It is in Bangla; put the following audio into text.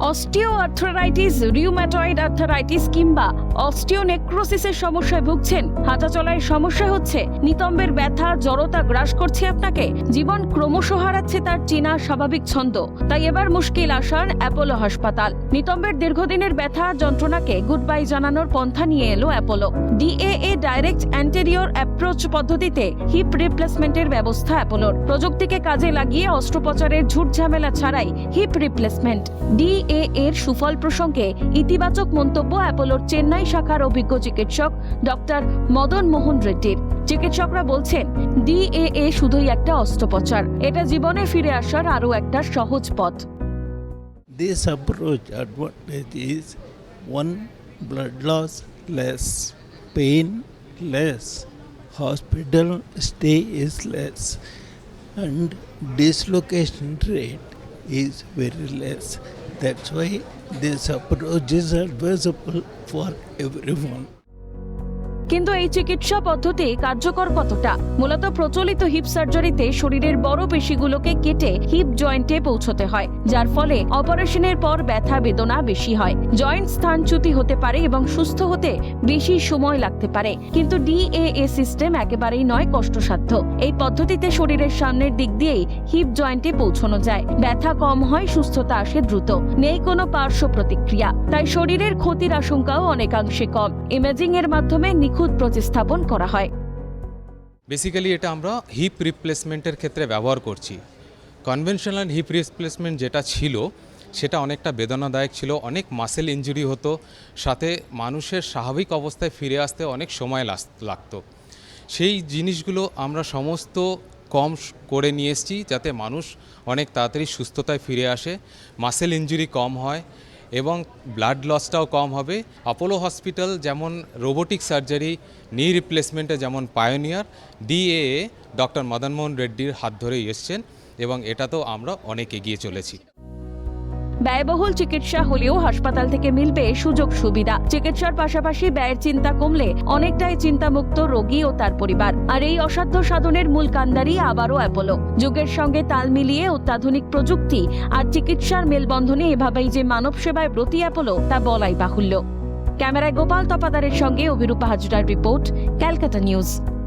অস্টিও আর্থ্রারাইটিস রিউম্যাটয়েড আর্থ্রারাইটিস কিংবা অস্টিওনেক্রোসিসের সমস্যায় ভুগছেন। হাঁটা চলায় সমস্যা হচ্ছে। নিতম্বের ব্যথা, জড়তা গ্রাস করছে আপনাকে। জীবন ক্রমশ হারাচ্ছে তার চেনা স্বাভাবিক ছন্দ। তাই এবার মুশকিল আসান অ্যাপোলো হাসপাতাল। নিতম্বের দীর্ঘদিনের ব্যথা যন্ত্রণাকে গুড বাই জানানোর পন্থা নিয়ে এলো Apollo. DAA direct anterior approach পদ্ধতিতে হিপ রিপ্লেসমেন্টের ব্যবস্থা অ্যাপোলোর। প্রযুক্তিকে কাজে লাগিয়ে অস্ত্রোপচারের ঝুট ঝামেলা ছাড়াই হিপ রিপ্লেসমেন্ট। ডিএ এর সুফল প্রসঙ্গে ইতিবাচক মন্তব্য অ্যাপোলোর চেন্নাই শাখার অভিজ্ঞ চিকিৎসক ডক্টর মদন মোহন রেড্ডির। চিকিৎসকরা বলছেন ডিএএ শুধুই একটা অস্ত্রোপচার। এটা জীবনে ফিরে আসার আরও একটা সহজ পথ। This approach advantage is one blood loss less, pain less, hospital stay is less, and dislocation rate is very less. That's why this approach is advisable for everyone. কিন্তু এই চিকিৎসা পদ্ধতি কার্যকর কতটা? মূলত প্রচলিত হিপ সার্জারিতে শরীরের বড় পেশিগুলোকে কেটে হিপ জয়েন্টে পৌঁছতে হয়, যার ফলে অপারেশনের পর ব্যথা বেদনা বেশি হয়। জয়েন্ট স্থানচ্যুতি হতে পারে এবং সুস্থ হতে বেশি সময় লাগতে পারে, কিন্তু ডিএএ সিস্টেম একেবারেই নয় কষ্টসাধ্য। এই পদ্ধতিতে শরীরের সামনের দিক দিয়েই হিপ জয়েন্টে পৌঁছানো যায়। ব্যথা কম হয়, সুস্থতা আসে দ্রুত। নেই কোনো পার্শ্ব প্রতিক্রিয়া। তাই শরীরের ক্ষতির আশঙ্কাও অনেকাংশে কম। ইমেজিং এর মাধ্যমে নিখুঁত প্রতিস্থাপন করা হয়। বেসিক্যালি এটা আমরা হিপ রিপ্লেসমেন্টের ক্ষেত্রে ব্যবহার করছি। কনভেনশনাল হিপ রিপ্লেসমেন্ট যেটা ছিল, সেটা অনেকটা বেদনাদায়ক ছিল, অনেক মাসেল ইঞ্জুরি হতো, সাথে মানুষের স্বাভাবিক অবস্থায় ফিরে আসতে অনেক সময় লাগতো। সেই জিনিসগুলো আমরা সমস্ত কম করে নিয়ে এসেছি, যাতে মানুষ অনেক তাড়াতাড়ি সুস্থতায় ফিরে আসে। মাসেল ইঞ্জুরি কম হয় এবং ব্লাড লসটাও কম হবে। অপোলো হসপিটাল যেমন রোবোটিক সার্জারি নি রিপ্লেসমেন্টে যেমন পায়োনিয়ার ডিএএ ডক্টর মদনমোহন রেড্ডির হাত ধরেই এসছেন এবং এটা তো আমরা অনেক এগিয়ে চলেছি। ব্যয়বহুল চিকিৎসা হলেও হাসপাতাল থেকে মিলবে সুযোগ সুবিধা। চিকিৎসার পাশাপাশি ব্যয়ের চিন্তা কমলে অনেকটাই চিন্তামুক্ত রোগী ও তার পরিবার। আর এই অসাধ্য সাধনের মূল কান্দারি আবারও অ্যাপোলো। যুগের সঙ্গে তাল মিলিয়ে অত্যাধুনিক প্রযুক্তি আর চিকিৎসার মেলবন্ধনে এভাবেই যে মানব সেবায় ব্রতী অ্যাপোলো, তা বলাই বাহুল্য। ক্যামেরায় গোপাল তপাদারের সঙ্গে অভিরূপা হাজরার রিপোর্ট, ক্যালকাটা নিউজ।